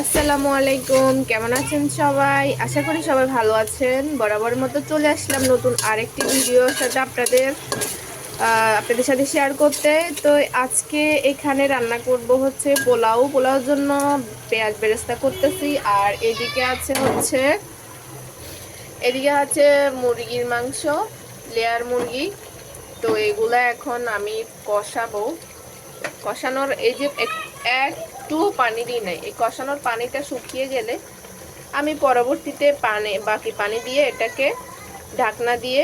আসসালামু আলাইকুম, কেমন আছেন সবাই? আশা করি সবাই ভালো আছেন। বরাবর মতো চলে আসলাম নতুন আরেকটি ভিডিওর সাথে আপনাদের আপনাদের সাথে শেয়ার করতে। তো আজকে এখানে রান্না করব হচ্ছে পোলাও। পোলাওর জন্য পেঁয়াজ বেরেস্তা করতেছি, আর এদিকে আছে হচ্ছে, এদিকে আছে মুরগির মাংস লেয়ার মুরগি। তো এগুলা এখন আমি কষাবো। কষানোর এই যে এক- একটু পানি দিই নাই। এই কষানোর পানিটা শুকিয়ে গেলে আমি পরবর্তীতে পানি, বাকি পানি দিয়ে এটাকে ঢাকনা দিয়ে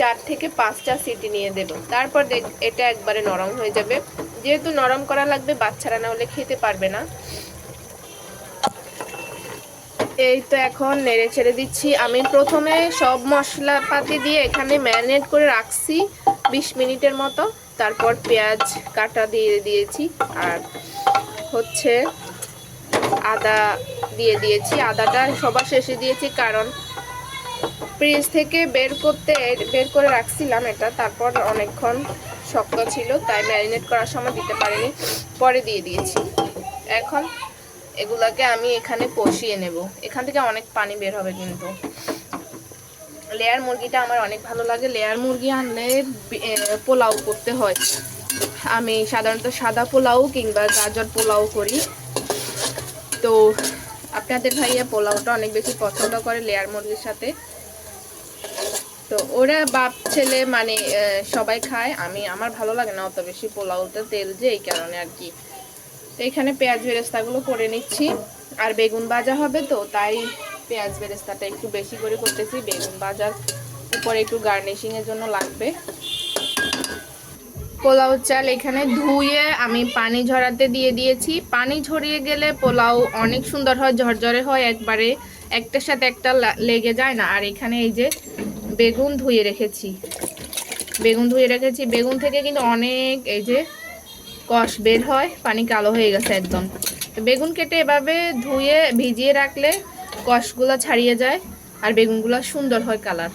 চার থেকে পাঁচটা সিটি নিয়ে দেব। তারপর এটা একবারে নরম হয়ে যাবে। যেহেতু নরম করা লাগবে, বাচ্চারা না হলে খেতে পারবে না। এই তো এখন নেড়ে ছেড়ে দিচ্ছি। আমি প্রথমে সব মশলাপাতি দিয়ে এখানে ম্যারিনেট করে রাখছি বিশ মিনিটের মতো। তারপর পেঁয়াজ কাটা দিয়ে দিয়েছি। আর হচ্ছে আদা দিয়ে দিয়েছি। আদাটা সবার শেষে দিয়েছি কারণ ফ্রিজ থেকে বের করতে, বের করে রাখছিলাম এটা, তারপর অনেকক্ষণ শক্ত ছিল, তাই ম্যারিনেট করার সময় দিতে পারিনি। পরে দিয়ে দিয়েছি। এখন এগুলাকে আমি এখানে কষিয়ে নেব। এখান থেকে অনেক পানি বের হবে কিন্তু। লেয়ার মুরগিটা আমার অনেক ভালো লাগে। লেয়ার মুরগি আনলে পোলাও করতে হয়। আমি সাধারণত সাদা পোলাও কিংবা গাজর পোলাও করি। তো আপনাদের ভাইয়া পোলাওটা অনেক বেশি পছন্দ করে লেয়ার মুরগির সাথে। তো ওরা বাপ, ছেলে মানে সবাই খায়। আমি, আমার ভালো লাগে না অত বেশি পোলাওটা তেল যে এই কারণে আর কি। তো এখানে পেঁয়াজ বেরেস্তাগুলো করে নিচ্ছি। আর বেগুন ভাজা হবে তো, তাই পেঁয়াজ বেরেস্তাটা একটু বেশি করে করতেছি। বেগুন ভাজার উপরে একটু গার্নিশিংয়ের জন্য লাগবে। পোলাও চাল এখানে ধুয়ে আমি পানি ঝরাতে দিয়ে দিয়েছি। পানি ঝরিয়ে গেলে পোলাও অনেক সুন্দর হয়, ঝরঝরে হয়, একবারে একটার সাথে একটা লেগে যায় না। আর এখানে এই যে বেগুন ধুয়ে রেখেছি। বেগুন ধুয়ে রেখেছি। বেগুন থেকে কিন্তু অনেক এই যে কষ বের হয়, পানি কালো হয়ে গেছে একদম। তো বেগুন কেটে এভাবে ধুয়ে ভিজিয়ে রাখলে কষগুলো ছাড়িয়ে যায় আর বেগুনগুলো সুন্দর হয় কালার।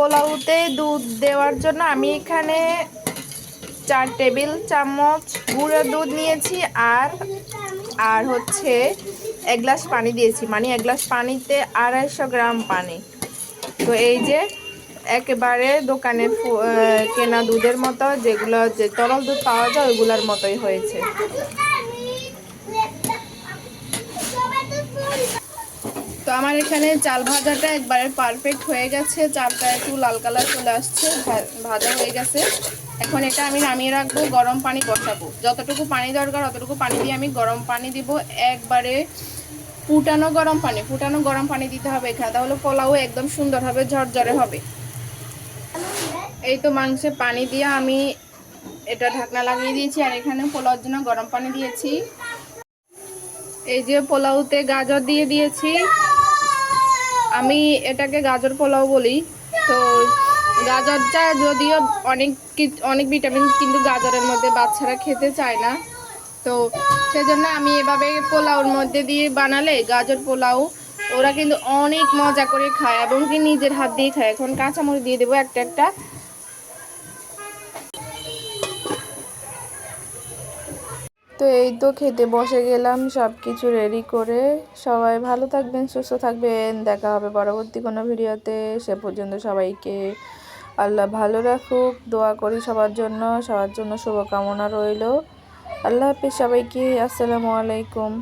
পোলাওতে দুধ দেওয়ার জন্য আমি এখানে চার টেবিল চামচ গুঁড়ো দুধ নিয়েছি আর আর হচ্ছে এক গ্লাস পানি দিয়েছি। মানে এক গ্লাস পানিতে আড়াইশো গ্রাম পানি। তো এই যে একেবারে দোকানে কেনা দুধের মতো, যেগুলো যে তরল দুধ পাওয়া যায় ওইগুলোর মতোই হয়েছে। তো আমার এখানে চাল ভাজাটা একবারে পারফেক্ট হয়ে গেছে। চালটা একটু লাল কালার চলে আসছে ভাজা হয়ে গেছে। এখন এটা আমি নামিয়ে রাখব, গরম পানি বসাবো। যতটুকু পানি দরকার অতটুকু পানি দিয়ে আমি গরম পানি দিব। একবারে ফুটানো গরম পানি, ফুটানো গরম পানি দিতে হবে এখানে, তাহলে পোলাও একদম সুন্দর হবে, ঝরঝরে হবে। এই তো মাংসে পানি দিয়ে আমি এটা ঢাকনা লাগিয়ে দিয়েছি, আর এখানে পোলাওর জন্য গরম পানি দিয়েছি। এই যে পোলাওতে গাজর দিয়ে দিয়েছি। আমি এটাকে গাজর পোলাও বলি। তো গাজরটা যদিও অনেক অনেক ভিটামিন কিন্তু গাজরের মধ্যে বাচ্চারা খেতে চায় না। তো সেজন্য আমি এভাবে পোলাওর মধ্যে দিয়ে বানালে গাজর পোলাও, ওরা কিন্তু অনেক মজা করে খায় এবং কি নিজের হাত দিয়ে খায়। এখন কাঁচামরিচ দিয়ে দেবো একটা একটা। তো এই তো খেতে বসে গেলাম সব কিছু রেডি করে। সবাই ভালো থাকবেন, সুস্থ থাকবেন। দেখা হবে পরবর্তী কোনো ভিডিওতে। সে পর্যন্ত সবাইকে আল্লাহ ভালো রাখুক, দোয়া করি সবার জন্য। সবার জন্য শুভকামনা রইল। আল্লাহ হাফিজ সবাইকে, আসসালামু আলাইকুম।